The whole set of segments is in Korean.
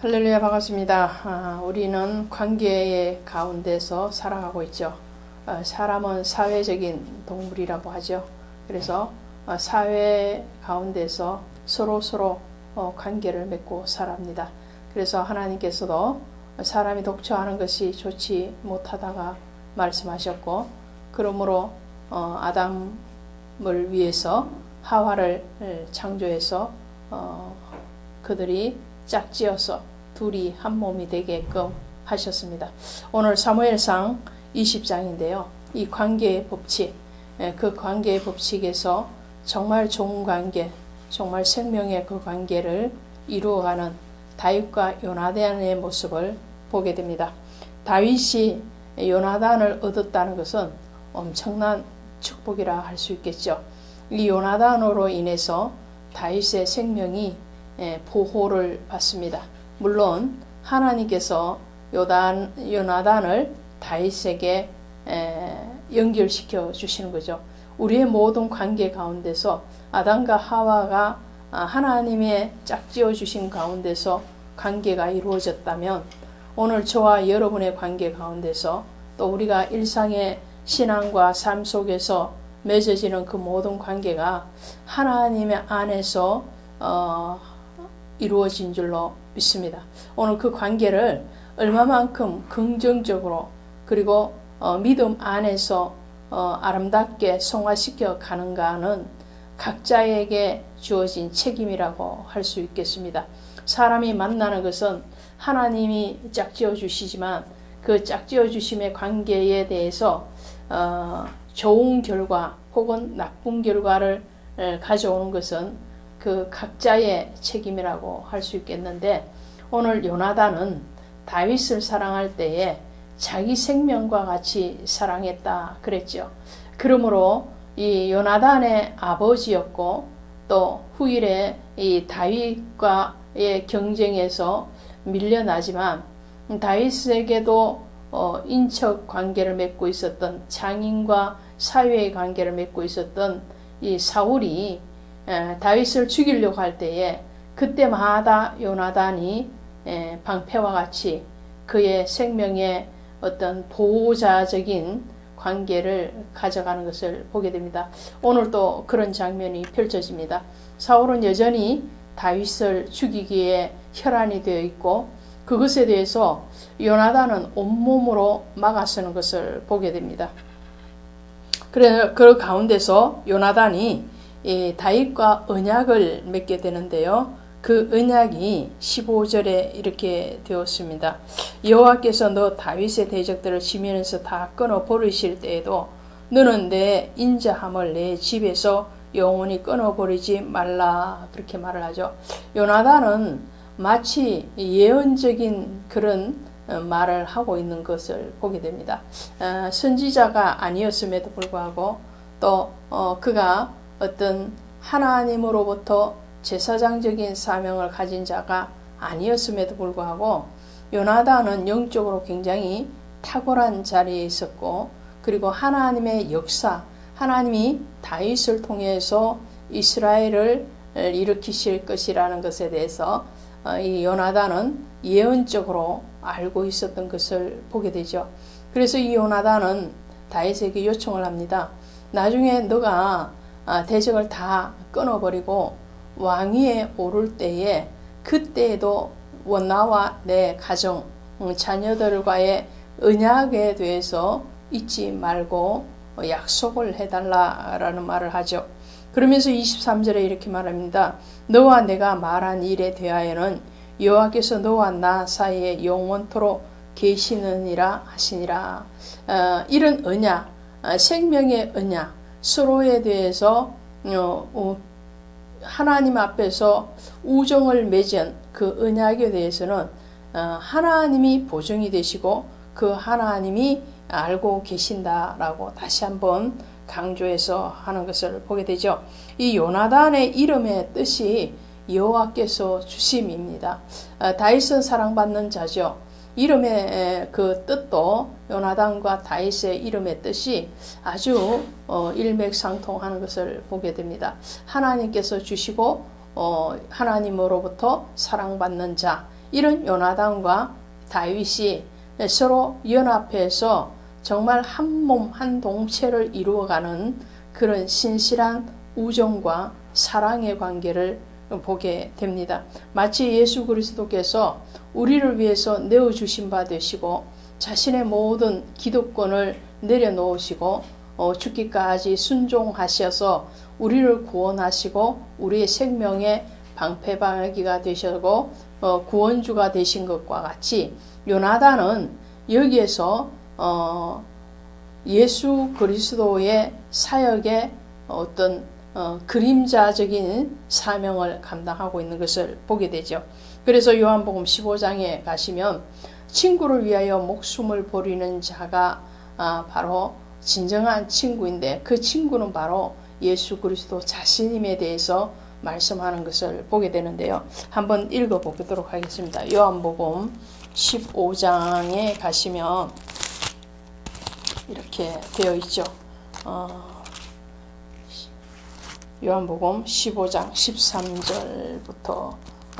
할렐루야 반갑습니다. 아, 우리는 관계의 가운데서 살아가고 있죠. 아, 사람은 사회적인 동물이라고 하죠. 그래서 아, 사회 가운데서 서로 서로 어, 관계를 맺고 살합니다. 그래서 하나님께서도 사람이 독처하는 것이 좋지 못하다가 말씀하셨고, 그러므로 어, 아담을 위해서 하와를 창조해서 어, 그들이 짝지어서 둘이 한 몸이 되게끔 하셨습니다. 오늘 사무엘상 20장인데요. 이 관계의 법칙, 예, 그 관계의 법칙에서 정말 좋은 관계, 정말 생명의 그 관계를 이루어가는 다윗과 요나단의 모습을 보게 됩니다. 다윗이 요나단을 얻었다는 것은 엄청난 축복이라 할 수 있겠죠. 이 요나단으로 인해서 다윗의 생명이 예, 보호를 받습니다. 물론 하나님께서 요단 요나단을 다윗에게 연결시켜 주시는 거죠. 우리의 모든 관계 가운데서 아담과 하와가 아, 하나님의 짝지어 주신 가운데서 관계가 이루어졌다면 오늘 저와 여러분의 관계 가운데서 또 우리가 일상의 신앙과 삶 속에서 맺어지는 그 모든 관계가 하나님의 안에서 어, 이루어진 줄로 믿습니다. 오늘 그 관계를 얼마만큼 긍정적으로 그리고 어, 믿음 안에서 어, 아름답게 성화시켜 가는가는 각자에게 주어진 책임이라고 할 수 있겠습니다. 사람이 만나는 것은 하나님이 짝지어 주시지만 그 짝지어 주심의 관계에 대해서 어, 좋은 결과 혹은 나쁜 결과를 가져오는 것은 그 각자의 책임이라고 할 수 있겠는데 오늘 요나단은 다윗을 사랑할 때에 자기 생명과 같이 사랑했다 그랬죠. 그러므로 이 요나단의 아버지였고 또 후일에 이 다윗과의 경쟁에서 밀려나지만 다윗에게도 어 인척 관계를 맺고 있었던 장인과 사회의 관계를 맺고 있었던 이 사울이 다윗을 죽이려고 할 때에 그때마다 요나단이 방패와 같이 그의 생명의 어떤 보호자적인 관계를 가져가는 것을 보게 됩니다. 오늘도 그런 장면이 펼쳐집니다. 사울은 여전히 다윗을 죽이기에 혈안이 되어 있고 그것에 대해서 요나단은 온몸으로 막아서는 것을 보게 됩니다. 그래 그 가운데서 요나단이 다윗과 언약을 맺게 되는데요. 그 언약이 15절에 이렇게 되었습니다. 여호와께서 너 다윗의 대적들을 지면에서 다 끊어 버리실 때에도 너는 내 인자함을 내 집에서 영원히 끊어 버리지 말라 그렇게 말을 하죠. 요나단은 마치 예언적인 그런 어, 말을 하고 있는 것을 보게 됩니다. 어, 선지자가 아니었음에도 불구하고 또 어, 그가 어떤 하나님으로부터 제사장적인 사명을 가진 자가 아니었음에도 불구하고 요나단은 영적으로 굉장히 탁월한 자리에 있었고 그리고 하나님의 역사, 하나님이 다윗을 통해서 이스라엘을 일으키실 것이라는 것에 대해서 어, 이 요나단은 예언적으로 알고 있었던 것을 보게 되죠. 그래서 이 요나단은 다윗에게 요청을 합니다. 나중에 너가 아, 대적을 다 끊어버리고 왕위에 오를 때에 그때에도 나와 내 가정, 음, 자녀들과의 언약에 대해서 잊지 말고 약속을 해달라라는 말을 하죠. 그러면서 23절에 이렇게 말합니다. 너와 내가 말한 일에 대하여는 여호와께서 너와 나 사이에 영원토록 계시느니라 하시니라. 어, 이런 언약, 어, 생명의 언약, 서로에 대해서 어, 어, 하나님 앞에서 우정을 맺은 그 언약에 대해서는 어, 하나님이 보증이 되시고 그 하나님이 알고 계신다라고 다시 한번 강조해서 하는 것을 보게 되죠. 이 요나단의 이름의 뜻이 여호와께서 주심입니다. 다윗은 사랑받는 자죠. 이름의 그 뜻도 요나단과 다윗의 이름의 뜻이 아주 어, 일맥상통하는 것을 보게 됩니다. 하나님께서 주시고 어, 하나님으로부터 사랑받는 자 이런 요나단과 다윗이 서로 연합해서 정말 한 몸 한 동체를 이루어가는 그런 신실한 우정과 사랑의 관계를 보게 됩니다. 마치 예수 그리스도께서 우리를 위해서 내어 주신 바 되시고 자신의 모든 기득권을 내려놓으시고 어, 죽기까지 순종하셔서 우리를 구원하시고 우리의 생명의 방패방어기가 되시고 어, 구원주가 되신 것과 같이 요나단은 여기에서 어, 예수 그리스도의 사역의 어떤 어, 그림자적인 사명을 감당하고 있는 것을 보게 되죠. 그래서 요한복음 15장에 가시면 친구를 위하여 목숨을 버리는 자가 아, 바로 진정한 친구인데 그 친구는 바로 예수 그리스도 자신임에 대해서 말씀하는 것을 보게 되는데요. 한번 읽어 보도록 하겠습니다. 요한복음 15장에 가시면 이렇게 되어 있죠. 어, 요한복음 15장 13절부터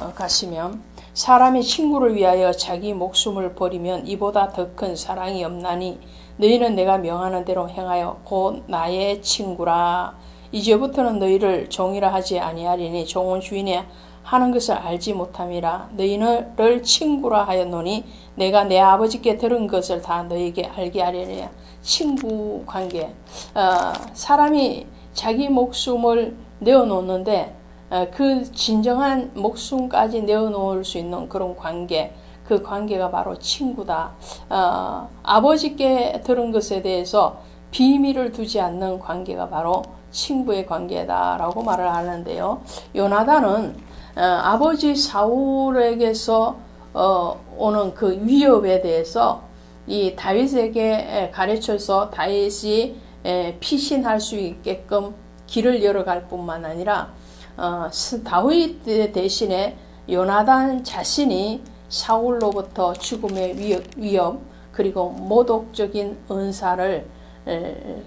어, 가시면 사람이 친구를 위하여 자기 목숨을 버리면 이보다 더 큰 사랑이 없나니 너희는 내가 명하는 대로 행하여 곧 나의 친구라. 이제부터는 너희를 종이라 하지 아니하리니 종은 주인의 하는 것을 알지 못함이라. 너희를 친구라 하였노니 내가 내 아버지께 들은 것을 다 너희에게 알게 하리니. 친구 관계. 어, 사람이 자기 목숨을 내어놓는데 어, 그 진정한 목숨까지 내어놓을 수 있는 그런 관계 그 관계가 바로 친구다. 어, 아버지께 들은 것에 대해서 비밀을 두지 않는 관계가 바로 친구의 관계다라고 말을 하는데요. 요나단은 어, 아버지 사울에게서 어, 오는 그 위협에 대해서 이 다윗에게 가르쳐서 다윗이 피신할 수 있게끔 길을 열어갈 뿐만 아니라 어, 다윗 대신에 요나단 자신이 사울로부터 죽음의 위협, 위협 그리고 모독적인 은사를 에,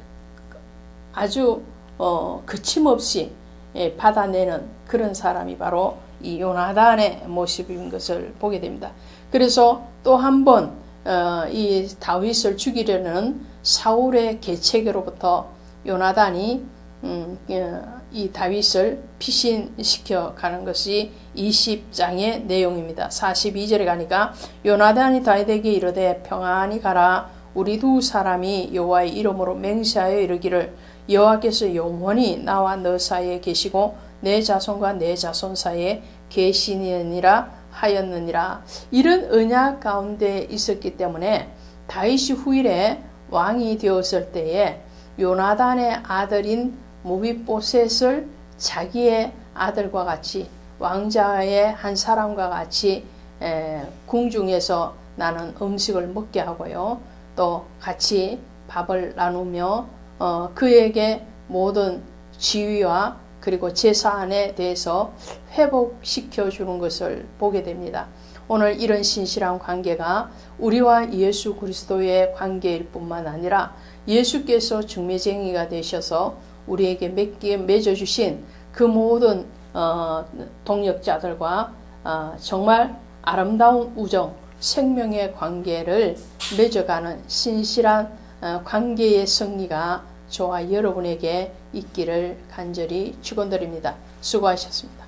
아주 어, 그침없이 예, 받아내는 그런 사람이 바로 이 요나단의 모습인 것을 보게 됩니다. 그래서 또 한번 어, 이 다윗을 죽이려는 사울의 계책으로부터 요나단이 음, 어, 이 다윗을 피신시켜 가는 것이 20장의 내용입니다. 42절에 가니까 요나단이 다윗에게 이르되 평안히 가라 우리 두 사람이 여호와의 이름으로 맹세하여 이르기를 여호와께서 영원히 나와 너 사이에 계시고 내 자손과 내 자손 사이에 계시니라 하였느니라 이런 언약 가운데 있었기 때문에 다윗이 후일에 왕이 되었을 때에 요나단의 아들인 모비보셋을 자기의 아들과 같이 왕자의 한 사람과 같이 에, 궁중에서 나는 음식을 먹게 하고요. 또 같이 밥을 나누며 어, 그에게 모든 지위와 그리고 재산에 대해서 회복시켜 주는 것을 보게 됩니다. 오늘 이런 신실한 관계가 우리와 예수 그리스도의 관계일 뿐만 아니라 예수께서 중매쟁이가 되셔서 우리에게 맺어주신 그 모든 어, 동력자들과 어, 정말 아름다운 우정, 생명의 관계를 맺어가는 신실한 어, 관계의 승리가 저와 여러분에게 있기를 간절히 축원드립니다. 수고하셨습니다.